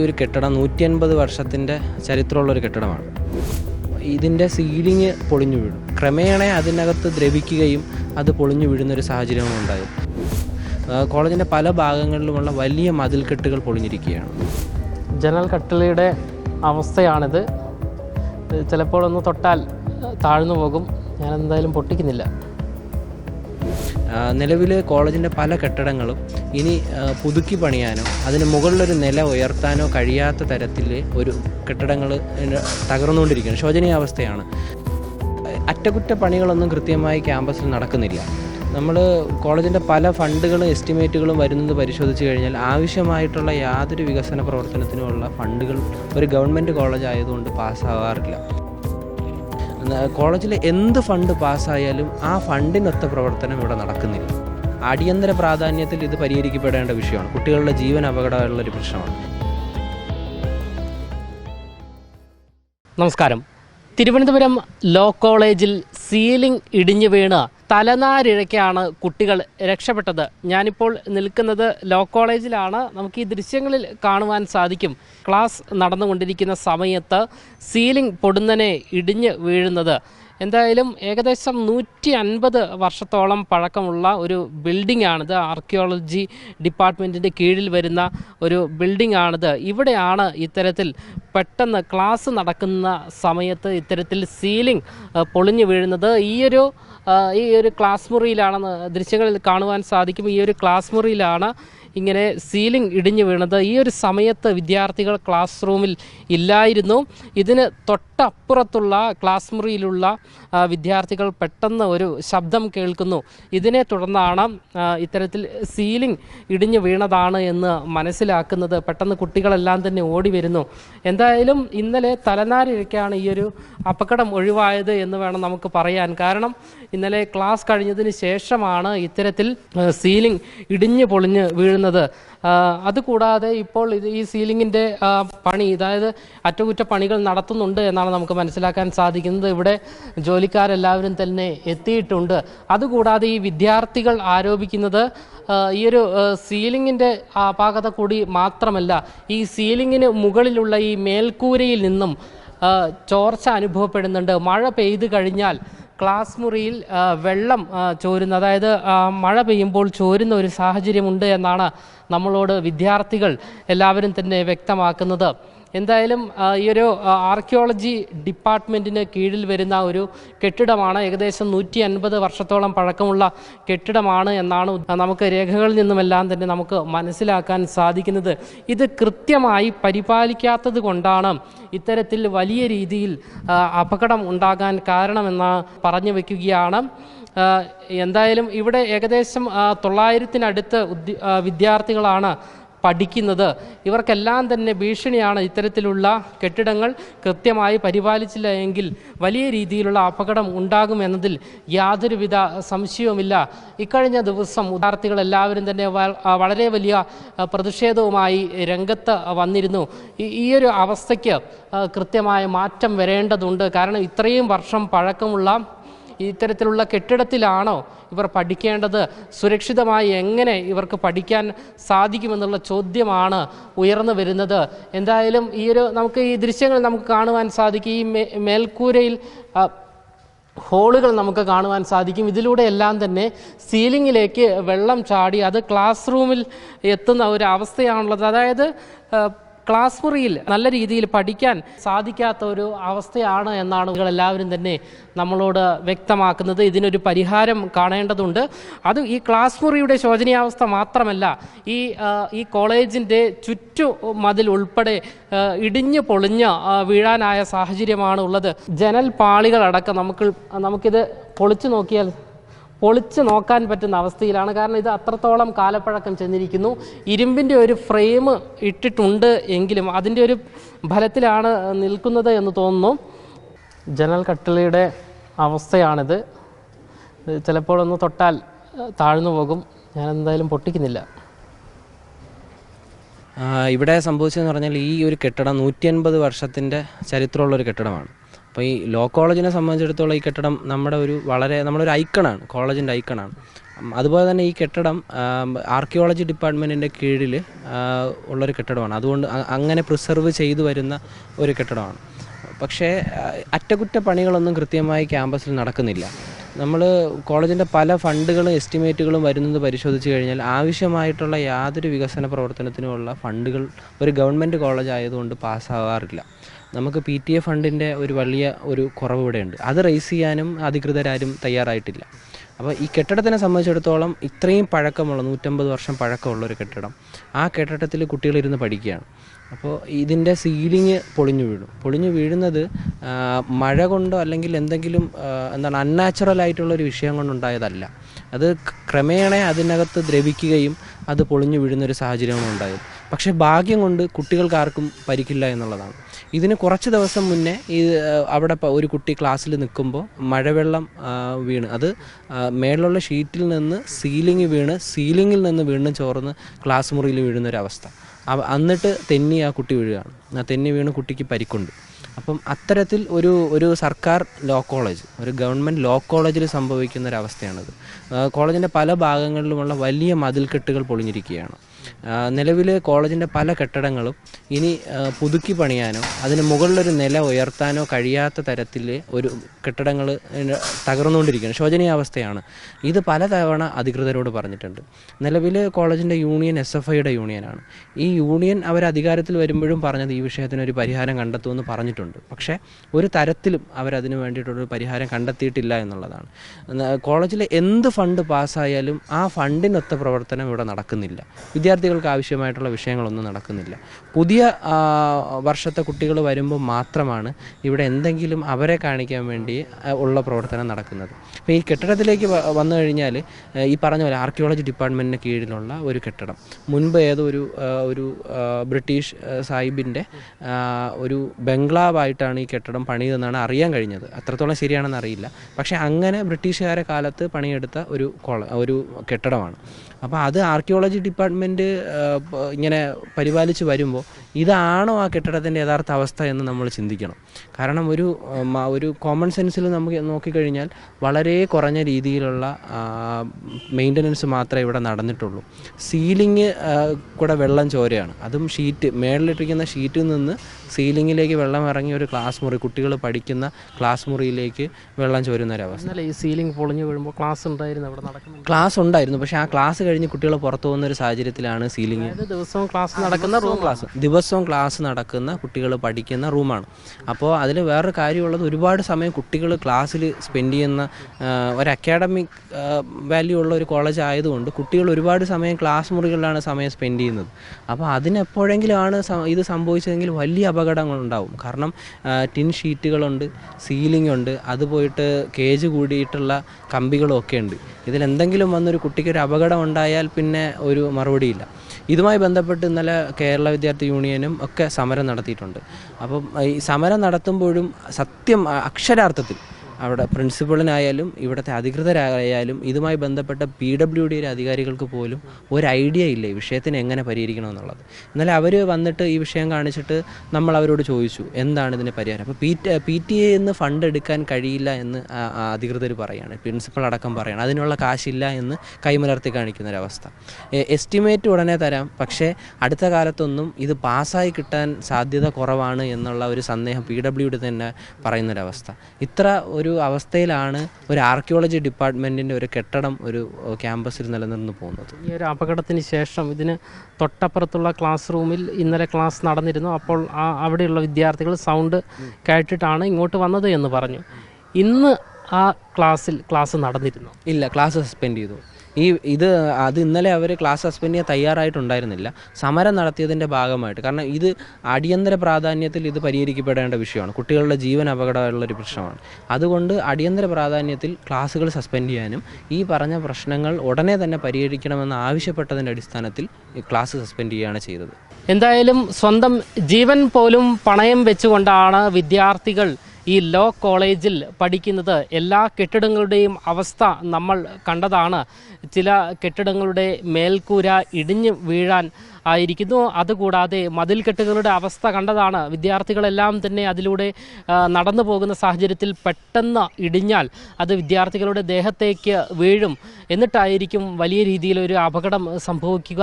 ഒരു കെട്ടിടം നൂറ്റി അൻപത് വർഷത്തിന്റെ ചരിത്രമുള്ളൊരു കെട്ടിടമാണ്. ഇതിന്റെ സീലിംഗ് പൊളിഞ്ഞു വീഴും. ക്രമേണ അതിനകത്ത് ദ്രവിക്കുകയും അത് പൊളിഞ്ഞു വീഴുന്നൊരു സാഹചര്യമാണ് ഉണ്ടായത് ആ, കോളേജിന്റെ പല ഭാഗങ്ങളിലുമുള്ള വലിയ മതിൽക്കെട്ടുകൾ പൊളിഞ്ഞിരിക്കുകയാണ്. ജനൽ കട്ടിലയുടെ അവസ്ഥയാണിത്. ചിലപ്പോൾ ഒന്ന് തൊട്ടാൽ താഴ്ന്നു പോകും. ഞാൻ എന്തായാലും പൊട്ടിക്കുന്നില്ല. നിലവിൽ കോളേജിന്റെ പല കെട്ടിടങ്ങളും ഇനി പുതുക്കി പണിയാനോ അതിന് മുകളിലൊരു നില ഉയർത്താനോ കഴിയാത്ത തരത്തിൽ ഒരു കെട്ടിടങ്ങൾ തകർന്നുകൊണ്ടിരിക്കുകയാണ്. ശോചനീയാവസ്ഥയാണ്. അറ്റകുറ്റപ്പണികളൊന്നും കൃത്യമായി ക്യാമ്പസിൽ നടക്കുന്നില്ല. നമ്മൾ കോളേജിന്റെ പല ഫണ്ടുകളും എസ്റ്റിമേറ്റുകളും വരുന്നത് പരിശോധിച്ച് കഴിഞ്ഞാൽ ആവശ്യമായിട്ടുള്ള യാതൊരു വികസന പ്രവർത്തനത്തിനുമുള്ള ഫണ്ടുകൾ ഒരു ഗവൺമെന്റ് കോളേജ് ആയതുകൊണ്ട് പാസ്സാവാറില്ല. കോളേജിൽ എന്ത് ഫണ്ട് പാസ്സായാലും ആ ഫണ്ടിനൊത്ത പ്രവർത്തനം ഇവിടെ നടക്കുന്നില്ല. അടിയന്തര പ്രാധാന്യത്തിൽ ഇത് പരിഹരിക്കപ്പെടേണ്ട വിഷയമാണ്. കുട്ടികളുടെ ജീവൻ അപകടമുള്ളൊരു പ്രശ്നമാണ്. നമസ്കാരം. തിരുവനന്തപുരം ലോ കോളേജിൽ സീലിംഗ് ഇടിഞ്ഞു വീണ് തലനാരിഴയ്ക്കാണ് കുട്ടികൾ രക്ഷപ്പെട്ടത്. ഞാനിപ്പോൾ നിൽക്കുന്നത് ലോ കോളേജിലാണ്. നമുക്ക് ഈ ദൃശ്യങ്ങളിൽ കാണുവാൻ സാധിക്കും. ക്ലാസ് നടന്നുകൊണ്ടിരിക്കുന്ന സമയത്ത് സീലിംഗ് പൊടുന്നനെ ഇടിഞ്ഞ് വീഴുന്നത്. എന്തായാലും ഏകദേശം നൂറ്റി അൻപത് വർഷത്തോളം പഴക്കമുള്ള ഒരു ബിൽഡിംഗ് ആണിത് ആർക്കിയോളജി ഡിപ്പാർട്ട്മെന്റിന്റെ കീഴിൽ വരുന്ന ഒരു ബിൽഡിംഗ് ആണിത് ഇവിടെയാണ് ഇത്തരത്തിൽ പെട്ടെന്ന് ക്ലാസ് നടക്കുന്ന സമയത്ത് ഇത്തരത്തിൽ സീലിംഗ് പൊളിഞ്ഞു വീഴുന്നത്. ഈയൊരു ഈ ഒരു ക്ലാസ് മുറിയിലാണെന്ന് ദൃശ്യങ്ങളിൽ കാണുവാൻ സാധിക്കും. ഈ ഒരു ക്ലാസ് മുറിയിലാണ് ഇങ്ങനെ സീലിംഗ് ഇടിഞ്ഞു വീണത് ഈ ഒരു സമയത്ത് വിദ്യാർത്ഥികൾ ക്ലാസ് റൂമിൽ ഇല്ലായിരുന്നു. ഇതിന് തൊട്ടപ്പുറത്തുള്ള ക്ലാസ് മുറിയിലുള്ള വിദ്യാർത്ഥികൾ പെട്ടെന്ന് ഒരു ശബ്ദം കേൾക്കുന്നു. ഇതിനെ തുടർന്നാണ് ഇത്തരത്തിൽ സീലിംഗ് ഇടിഞ്ഞു വീണതാണ് എന്ന് മനസ്സിലാക്കുന്നത്. പെട്ടെന്ന് കുട്ടികളെല്ലാം തന്നെ ഓടി വരുന്നു. എന്തായാലും ഇന്നലെ തലനാരിഴയ്ക്കാണ് ഈ ഒരു അപകടം ഒഴിവായത് എന്ന് വേണം നമുക്ക് പറയാൻ. കാരണം ഇന്നലെ ക്ലാസ് കഴിഞ്ഞതിന് ശേഷമാണ് ഇത്തരത്തിൽ സീലിംഗ് ഇടിഞ്ഞു പൊളിഞ്ഞ് വീഴുന്നത് ആ, അതുകൂടാതെ ഇപ്പോൾ ഇത് ഈ സീലിംഗിന്റെ പണി അതായത് അറ്റകുറ്റപ്പണികൾ നടത്തുന്നുണ്ട് എന്നാണ് നമുക്ക് മനസ്സിലാക്കാൻ സാധിക്കുന്നത്. ഇവിടെ ജോലിക്കാരെല്ലാവരും തന്നെ എത്തിയിട്ടുണ്ട്. അതുകൂടാതെ ഈ വിദ്യാർത്ഥികൾ ആരോപിക്കുന്നത് ഈ ഒരു സീലിങ്ങിന്റെ അപാകത കൂടി മാത്രമല്ല ഈ സീലിംഗിന് മുകളിലുള്ള ഈ മേൽക്കൂരയിൽ നിന്നും ചോർച്ച അനുഭവപ്പെടുന്നുണ്ട്. മഴ പെയ്തു കഴിഞ്ഞാൽ ക്ലാസ് മുറിയിൽ വെള്ളം ചോരുന്ന അതായത് മഴ പെയ്യുമ്പോൾ ചോരുന്ന ഒരു സാഹചര്യമുണ്ട് എന്നാണ് നമ്മളോട് വിദ്യാർത്ഥികൾ എല്ലാവരും തന്നെ വ്യക്തമാക്കുന്നത്. എന്തായാലും ഈ ഒരു ആർക്കിയോളജി ഡിപ്പാർട്ട്മെന്റിന് കീഴിൽ വരുന്ന ഒരു കെട്ടിടമാണ്. ഏകദേശം നൂറ്റി അൻപത് വർഷത്തോളം പഴക്കമുള്ള കെട്ടിടമാണ് എന്നാണ് നമുക്ക് രേഖകളിൽ നിന്നുമെല്ലാം തന്നെ നമുക്ക് മനസ്സിലാക്കാൻ സാധിക്കുന്നത്. ഇത് കൃത്യമായി പരിപാലിക്കാത്തത് കൊണ്ടാണ് ഇത്തരത്തിൽ വലിയ രീതിയിൽ അപകടം ഉണ്ടാകാൻ കാരണമെന്ന് പറഞ്ഞു വയ്ക്കുകയാണ് എന്തായാലും ഇവിടെ ഏകദേശം തൊള്ളായിരത്തിനടുത്ത് വിദ്യാർത്ഥികളാണ് പഠിക്കുന്നത്. ഇവർക്കെല്ലാം തന്നെ ഭീഷണിയാണ് ഇത്തരത്തിലുള്ള കെട്ടിടങ്ങൾ കൃത്യമായി പരിപാലിച്ചില്ല എങ്കിൽ വലിയ രീതിയിലുള്ള അപകടം ഉണ്ടാകുമെന്നതിൽ യാതൊരുവിധ സംശയവുമില്ല. ഇക്കഴിഞ്ഞ ദിവസം വിദ്യാർത്ഥികൾ എല്ലാവരും തന്നെ വളരെ വലിയ പ്രതിഷേധവുമായി രംഗത്ത് വന്നിരുന്നു. ഈ- ഒരു അവസ്ഥയ്ക്ക് കൃത്യമായ മാറ്റം വരേണ്ടതുണ്ട്. കാരണം ഇത്രയും വർഷം പഴക്കമുള്ള ഇത്തരത്തിലുള്ള കെട്ടിടത്തിലാണോ ഇവർ പഠിക്കേണ്ടത്? സുരക്ഷിതമായി എങ്ങനെ ഇവർക്ക് പഠിക്കാൻ സാധിക്കുമെന്നുള്ള ചോദ്യമാണ് ഉയർന്നു വരുന്നത്. എന്തായാലും ഈ ഒരു നമുക്ക് ഈ ദൃശ്യങ്ങൾ നമുക്ക് കാണുവാൻ സാധിക്കും. ഈ മേൽക്കൂരയിൽ ഹോളുകൾ നമുക്ക് കാണുവാൻ സാധിക്കും. ഇതിലൂടെ എല്ലാം തന്നെ സീലിങ്ങിലേക്ക് വെള്ളം ചാടി അത് ക്ലാസ് റൂമിൽ എത്തുന്ന ഒരു അവസ്ഥയാണുള്ളത്. അതായത് ക്ലാസ് മുറിയിൽ നല്ല രീതിയിൽ പഠിക്കാൻ സാധിക്കാത്ത ഒരു അവസ്ഥയാണ് എന്നാണ് നിങ്ങൾ എല്ലാവരും തന്നെ നമ്മളോട് വ്യക്തമാക്കുന്നത്. ഇതിനൊരു പരിഹാരം കാണേണ്ടതുണ്ട്. അത് ഈ ക്ലാസ് മുറിയുടെ ശോചനീയാവസ്ഥ മാത്രമല്ല ഈ ഈ കോളേജിന്റെ ചുറ്റു മതിൽ ഉൾപ്പെടെ ഇടിഞ്ഞു പൊളിഞ്ഞ് വീഴാനായ സാഹചര്യമാണ് ഉള്ളത്. ജനൽ പാളികളടക്കം നമുക്ക് നമുക്കിത് പൊളിച്ചു നോക്കിയാൽ പൊളിച്ച് നോക്കാൻ പറ്റുന്ന അവസ്ഥയിലാണ്. കാരണം ഇത് അത്രത്തോളം കാലപ്പഴക്കം ചെന്നിരിക്കുന്നു. ഇരുമ്പിന്റെ ഒരു ഫ്രെയിം ഇട്ടിട്ടുണ്ട് എങ്കിലും അതിന്റെ ഒരു ഫലത്തിലാണ് നിൽക്കുന്നത് എന്ന് തോന്നുന്നു. ജനൽ കട്ടിളിയുടെ അവസ്ഥയാണിത്. ചിലപ്പോൾ ഒന്ന് തൊട്ടാൽ താഴ്ന്നു പോകും. ഞാൻ എന്തായാലും പൊട്ടിക്കുന്നില്ല. ഇവിടെ സംഭവിച്ചതെന്ന് പറഞ്ഞാൽ ഈ ഒരു കെട്ടിടം നൂറ്റി അൻപത് വർഷത്തിന്റെ ചരിത്രമുള്ള ഒരു കെട്ടിടമാണ്. അപ്പോൾ ഈ ലോ കോളേജിനെ സംബന്ധിച്ചിടത്തോളം ഈ കെട്ടിടം നമ്മുടെ ഒരു വളരെ നമ്മുടെ ഒരു ഐക്കണാണ് കോളേജിന്റെ ഐക്കണാണ്. അതുപോലെ തന്നെ ഈ കെട്ടിടം ആർക്കിയോളജി ഡിപ്പാർട്ട്മെന്റിന്റെ കീഴിൽ ഉള്ളൊരു കെട്ടിടമാണ്. അതുകൊണ്ട് അങ്ങനെ പ്രിസർവ് ചെയ്തു വരുന്ന ഒരു കെട്ടിടമാണ്. പക്ഷേ അറ്റകുറ്റപ്പണികളൊന്നും കൃത്യമായി ക്യാമ്പസിൽ നടക്കുന്നില്ല. നമ്മൾ കോളേജിന്റെ പല ഫണ്ടുകളും എസ്റ്റിമേറ്റുകളും വരുന്നത് പരിശോധിച്ച് കഴിഞ്ഞാൽ ആവശ്യമായിട്ടുള്ള യാതൊരു വികസന പ്രവർത്തനത്തിനുമുള്ള ഫണ്ടുകൾ ഒരു ഗവൺമെന്റ് കോളേജ് ആയതുകൊണ്ട് പാസ്സാവാറില്ല. നമുക്ക് പി ടി എ ഫണ്ടിന്റെ ഒരു വലിയ ഒരു കുറവ് ഇവിടെയുണ്ട്. അത് റേസ് ചെയ്യാനും അധികൃതരാരും തയ്യാറായിട്ടില്ല. അപ്പോൾ ഈ കെട്ടിടത്തിനെ സംബന്ധിച്ചിടത്തോളം ഇത്രയും പഴക്കമുള്ള നൂറ്റമ്പത് വർഷം പഴക്കമുള്ള ഒരു കെട്ടിടം. ആ കെട്ടിടത്തിൽ കുട്ടികളിരുന്ന് പഠിക്കുകയാണ്. അപ്പോൾ ഇതിന്റെ സീലിങ് പൊളിഞ്ഞു വീഴും. പൊളിഞ്ഞു വീഴുന്നത് മഴ കൊണ്ടോ അല്ലെങ്കിൽ എന്തെങ്കിലും എന്താണ് അൺനാച്ചുറൽ ആയിട്ടുള്ള ഒരു വിഷയം കൊണ്ടുണ്ടായതല്ല അത് ക്രമേണ അതിനകത്ത് ദ്രവിക്കുകയും അത് പൊളിഞ്ഞു വീഴുന്നൊരു സാഹചര്യമാണ് ഉണ്ടായത്. പക്ഷേ ഭാഗ്യം കൊണ്ട് കുട്ടികൾക്ക് ആർക്കും പരിക്കില്ല എന്നുള്ളതാണ്. ഇതിന് കുറച്ച് ദിവസം മുന്നേ ഈ അവിടെ ഒരു കുട്ടി ക്ലാസ്സിൽ നിൽക്കുമ്പോൾ മഴവെള്ളം വീണ്. അത് മേളിലുള്ള ഷീറ്റിൽ നിന്ന് സീലിംഗ് വീണ് സീലിങ്ങിൽ നിന്ന് വീണ്ടും ചോർന്ന് ക്ലാസ് മുറിയിൽ വീഴുന്നൊരവസ്ഥ. എന്നിട്ട് തെന്നി ആ കുട്ടി വീഴുകയാണ്. ആ തെന്നി വീണ് കുട്ടിക്ക് പരിക്കുണ്ട്. അപ്പം അത്തരത്തിൽ ഒരു ഒരു സർക്കാർ ലോ കോളേജ് ഒരു ഗവൺമെന്റ് ലോ കോളേജിൽ സംഭവിക്കുന്ന ഒരു അവസ്ഥയാണിത് ആ, കോളേജിന്റെ പല ഭാഗങ്ങളിലുമുള്ള വലിയ മതിൽക്കെട്ടുകൾ പൊളിഞ്ഞിരിക്കുകയാണ്. നിലവിൽ കോളേജിന്റെ പല കെട്ടിടങ്ങളും ഇനി പുതുക്കി പണിയാനോ അതിന് മുകളിലൊരു നില ഉയർത്താനോ കഴിയാത്ത തരത്തിൽ ഒരു കെട്ടിടങ്ങൾ തകർന്നുകൊണ്ടിരിക്കുകയാണ്. ശോചനീയാവസ്ഥയാണ് ഇത് പലതവണ അധികൃതരോട് പറഞ്ഞിട്ടുണ്ട്. നിലവിൽ കോളേജിന്റെ യൂണിയൻ എസ് എഫ് ഐയുടെ യൂണിയനാണ്. ഈ യൂണിയൻ അവർ അധികാരത്തിൽ വരുമ്പോഴും പറഞ്ഞത് ഈ വിഷയത്തിന് ഒരു പരിഹാരം കണ്ടെത്തുമെന്ന് പറഞ്ഞിട്ടുണ്ട്. പക്ഷേ ഒരു തരത്തിലും അവരതിന് വേണ്ടിയിട്ടൊരു പരിഹാരം കണ്ടെത്തിയിട്ടില്ല എന്നുള്ളതാണ്. കോളേജിലെ എന്ത് ഫണ്ട് പാസ്സായാലും ആ ഫണ്ടിനൊത്ത പ്രവർത്തനം ഇവിടെ നടക്കുന്നില്ല. വിദ്യാർത്ഥികൾക്ക് ആവശ്യമായിട്ടുള്ള വിഷയങ്ങളൊന്നും നടക്കുന്നില്ല. പുതിയ വർഷത്തെ കുട്ടികൾ വരുമ്പോൾ മാത്രമാണ് ഇവിടെ എന്തെങ്കിലും അവരെ കാണിക്കാൻ വേണ്ടി ഉള്ള പ്രവർത്തനം നടക്കുന്നത്. അപ്പോൾ ഈ കെട്ടിടത്തിലേക്ക് വന്നു കഴിഞ്ഞാൽ ഈ പറഞ്ഞ പോലെ ആർക്കിയോളജി ഡിപ്പാർട്ട്മെന്റിന് കീഴിലുള്ള ഒരു കെട്ടിടം. മുൻപ് ഏതോ ഒരു ഒരു ബ്രിട്ടീഷ് സാഹിബിന്റെ ഒരു ബംഗ്ലാവായിട്ടാണ് ഈ കെട്ടിടം പണിയതെന്നാണ് അറിയാൻ കഴിഞ്ഞത്. അത്രത്തോളം ശരിയാണെന്ന് അറിയില്ല. പക്ഷേ അങ്ങനെ ബ്രിട്ടീഷുകാരെ കാലത്ത് പണിയെടുത്ത ഒരു കോള ഒരു കെട്ടിടമാണ്. അപ്പോൾ അത് ആർക്കിയോളജി ഡിപ്പാർട്ട്മെന്റ് ഇങ്ങനെ പരിപാലിച്ച് വരുമ്പോൾ ഇതാണോ ആ കെട്ടിടത്തിന്റെ യഥാർത്ഥ അവസ്ഥ എന്ന് നമ്മൾ ചിന്തിക്കണം. കാരണം ഒരു ഒരു കോമൺ സെൻസിൽ നമുക്ക് നോക്കിക്കഴിഞ്ഞാൽ വളരെ കുറഞ്ഞ രീതിയിലുള്ള മെയിന്റനൻസ് മാത്രമേ ഇവിടെ നടന്നിട്ടുള്ളൂ. സീലിംഗ് കൂടെ വെള്ളം ചോരയാണ്. അതും ഷീറ്റ് മേളിലിട്ടിരിക്കുന്ന ഷീറ്റിൽ നിന്ന് സീലിങ്ങിലേക്ക് വെള്ളം ഇറങ്ങി ഒരു ക്ലാസ് മുറി കുട്ടികൾ പഠിക്കുന്ന ക്ലാസ് മുറിയിലേക്ക് വെള്ളം ചോരുന്ന ഒരവസ്ഥ അല്ല ഈ സീലിംഗ് പൊളിഞ്ഞു വീഴുമ്പോൾ ക്ലാസ് ഉണ്ടായിരുന്നു അവിടെ നടക്കുന്നത് ക്ലാസ് ഉണ്ടായിരുന്നു പക്ഷേ ആ ക്ലാസ് കഴിഞ്ഞ് കുട്ടികൾ പുറത്തു പോകുന്ന ഒരു സാഹചര്യത്തിലാണ് സീലിംഗ്. ദിവസവും ക്ലാസ് നടക്കുന്ന റൂം ക്ലാസ് ദിവസവും ക്ലാസ് നടക്കുന്ന കുട്ടികൾ പഠിക്കുന്ന റൂമാണ്. അപ്പോൾ അതിൽ വേറൊരു കാര്യമുള്ളത് ഒരുപാട് സമയം കുട്ടികൾ ക്ലാസ്സിൽ സ്പെൻഡ് ചെയ്യുന്ന ഒരു അക്കാഡമിക് വാല്യൂ ഉള്ള ഒരു കോളേജ് ആയതുകൊണ്ട് കുട്ടികൾ ഒരുപാട് സമയം ക്ലാസ് മുറികളിലാണ് സമയം സ്പെൻഡ് ചെയ്യുന്നത്. അപ്പോൾ അതിനെപ്പോഴെങ്കിലും ആണ് ഇത് സംഭവിച്ചതെങ്കിൽ വലിയ അപകടങ്ങളുണ്ടാവും. കാരണം ടിൻ ഷീറ്റുകളുണ്ട് സീലിംഗ് ഉണ്ട് അത് പോയിട്ട് കേജ് കൂടിയിട്ടുള്ള കമ്പികളൊക്കെ ഉണ്ട്. ഇതിലെന്തെങ്കിലും വന്നൊരു കുട്ടിക്ക് ഒരു അപകടം ഉണ്ടായാൽ പിന്നെ ഒരു മറുപടിയില്ല. ഇതുമായി ബന്ധപ്പെട്ട് ഇന്നലെ കേരള വിദ്യാർത്ഥി യൂണിയനും ഒക്കെ സമരം നടത്തിയിട്ടുണ്ട്. അപ്പം ഈ സമരം നടത്തുമ്പോഴും സത്യം അക്ഷരാർത്ഥത്തിൽ അവിടെ പ്രിൻസിപ്പളിനായാലും ഇവിടുത്തെ അധികൃതരായാലും ഇതുമായി ബന്ധപ്പെട്ട പി ഡബ്ല്യു ഡിയുടെ അധികാരികൾക്ക് പോലും ഒരു ഐഡിയ ഇല്ല ഈ വിഷയത്തിന് എങ്ങനെ പരിഹരിക്കണം എന്നുള്ളത്. എന്നാൽ അവർ വന്നിട്ട് ഈ വിഷയം കാണിച്ചിട്ട് നമ്മൾ അവരോട് ചോദിച്ചു എന്താണ് ഇതിന് പരിഹാരം? അപ്പോൾ പി പി ടി എ എന്ന് ഫണ്ട് എടുക്കാൻ കഴിയില്ല എന്ന് അധികൃതർ പറയുകയാണ് പ്രിൻസിപ്പൾ അടക്കം പറയുകയാണ് അതിനുള്ള കാശില്ല എന്ന് കൈമലർത്തി കാണിക്കുന്ന ഒരവസ്ഥ എസ്റ്റിമേറ്റ് ഉടനെ തരാം പക്ഷേ അടുത്ത കാലത്തൊന്നും ഇത് പാസ്സായി കിട്ടാൻ സാധ്യത കുറവാണ് എന്നുള്ള ഒരു സന്ദേഹം പി ഡബ്ല്യു ഡി തന്നെ പറയുന്നൊരവസ്ഥ. ഇത്ര ഒരു അവസ്ഥയിലാണ് ഒരു ആർക്കിയോളജി ഡിപ്പാർട്ട്മെന്റിന്റെ ഒരു കെട്ടിടം ഒരു ക്യാമ്പസിൽ നിലനിന്ന് പോകുന്നത്. ഈ ഒരു അപകടത്തിന് ശേഷം ഇതിന് തൊട്ടപ്പുറത്തുള്ള ക്ലാസ് റൂമിൽ ഇന്നലെ ക്ലാസ് നടന്നിരുന്നു. അപ്പോൾ ആ അവിടെയുള്ള വിദ്യാർത്ഥികൾ സൗണ്ട് കേട്ടിട്ടാണ് ഇങ്ങോട്ട് വന്നത് എന്ന് പറഞ്ഞു. ഇന്ന് ആ ക്ലാസ്സിൽ ക്ലാസ് നടന്നിരുന്നു? ഇല്ല ക്ലാസ് സസ്പെൻഡ് ചെയ്തു. ഈ ഇത് അത് ഇന്നലെ അവർ ക്ലാസ് സസ്പെൻഡ് ചെയ്യാൻ തയ്യാറായിട്ടുണ്ടായിരുന്നില്ല. സമരം നടത്തിയതിന്റെ ഭാഗമായിട്ട്. കാരണം ഇത് അടിയന്തര പ്രാധാന്യത്തിൽ ഇത് പരിഹരിക്കപ്പെടേണ്ട വിഷയമാണ്. കുട്ടികളുടെ ജീവൻ അപകടമുള്ളൊരു പ്രശ്നമാണ്. അതുകൊണ്ട് അടിയന്തര പ്രാധാന്യത്തിൽ ക്ലാസ്സുകൾ സസ്പെൻഡ് ചെയ്യാനും ഈ പറഞ്ഞ പ്രശ്നങ്ങൾ ഉടനെ തന്നെ പരിഹരിക്കണമെന്ന് ആവശ്യപ്പെട്ടതിന്റെ അടിസ്ഥാനത്തിൽ ക്ലാസ് സസ്പെൻഡ് ചെയ്യുകയാണ് ചെയ്തത്. എന്തായാലും സ്വന്തം ജീവൻ പോലും പണയം വെച്ചുകൊണ്ടാണ് വിദ്യാർത്ഥികൾ ഈ ലോ കോളേജിൽ പഠിക്കുന്നത് എല്ലാ കെട്ടിടങ്ങളുടെയും അവസ്ഥ നമ്മൾ കണ്ടതാണ്. ചില കെട്ടിടങ്ങളുടെ മേൽക്കൂര ഇടിഞ്ഞു വീഴാൻ ആയിരിക്കുന്നു. അതുകൂടാതെ മതിൽക്കെട്ടുകളുടെ അവസ്ഥ കണ്ടതാണ്. വിദ്യാർത്ഥികളെല്ലാം തന്നെ അതിലൂടെ നടന്നു പോകുന്ന സാഹചര്യത്തിൽ പെട്ടെന്ന് ഇടിഞ്ഞാൽ അത് വിദ്യാർത്ഥികളുടെ ദേഹത്തേക്ക് വീഴും. എന്നിട്ടായിരിക്കും വലിയ രീതിയിലൊരു അപകടം സംഭവിക്കുക.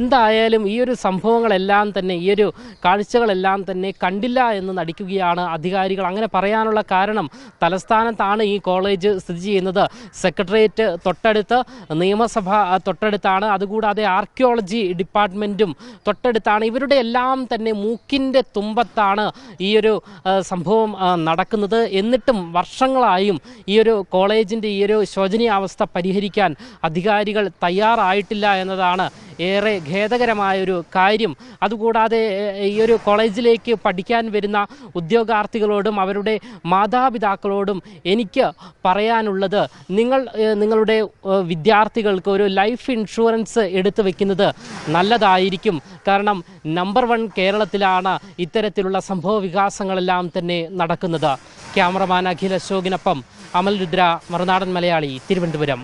എന്തായാലും ഈ ഒരു സംഭവങ്ങളെല്ലാം തന്നെ ഈ ഒരു കാഴ്ചകളെല്ലാം തന്നെ കണ്ടില്ല എന്ന് നടിക്കുകയാണ് അധികാരികൾ. അങ്ങനെ പറയാനുള്ള കാരണം തലസ്ഥാനത്താണ് ഈ കോളേജ് സ്ഥിതി ചെയ്യുന്നത്. സെക്രട്ടേറിയറ്റ് തൊട്ടടുത്ത് നിയമസഭ തൊട്ടടുത്താണ്. അതുകൂടാതെ ആർക്കിയോളജി ഡിപ്പാർട്ട്മെന്റും തൊട്ടടുത്താണ്. ഇവരുടെ എല്ലാം തന്നെ മൂക്കിന്റെ തുമ്പത്താണ് ഈ ഒരു സംഭവം നടക്കുന്നത്. എന്നിട്ടും വർഷങ്ങളായും ഈ ഒരു കോളേജിന്റെ ഈ ഒരു ശോചനീയാവസ്ഥ പരിഹരിക്കാൻ അധികാരികൾ തയ്യാറായിട്ടില്ല എന്നതാണ് ഏറെ ഖേദകരമായൊരു കാര്യം. അതുകൂടാതെ ഈ ഒരു കോളേജിലേക്ക് പഠിക്കാൻ വരുന്ന ഉദ്യോഗാർത്ഥികളോടും അവരുടെ മാതാപിതാക്കളോടും എനിക്ക് പറയാനുള്ളത് നിങ്ങൾ നിങ്ങളുടെ വിദ്യാർത്ഥികൾക്ക് ഒരു ലൈഫ് ഇൻഷുറൻസ് എടുത്തു വെക്കുന്നത് നല്ലതായിരിക്കും കാരണം നമ്പർ വൺ കേരളത്തിലാണ് ഇത്തരത്തിലുള്ള സംഭവ വികാസങ്ങളെല്ലാം തന്നെ നടക്കുന്നത്. ക്യാമറമാൻ അഖിൽ അശോകിനൊപ്പം അമൽ രുദ്ര മറുനാടൻ മലയാളി തിരുവനന്തപുരം.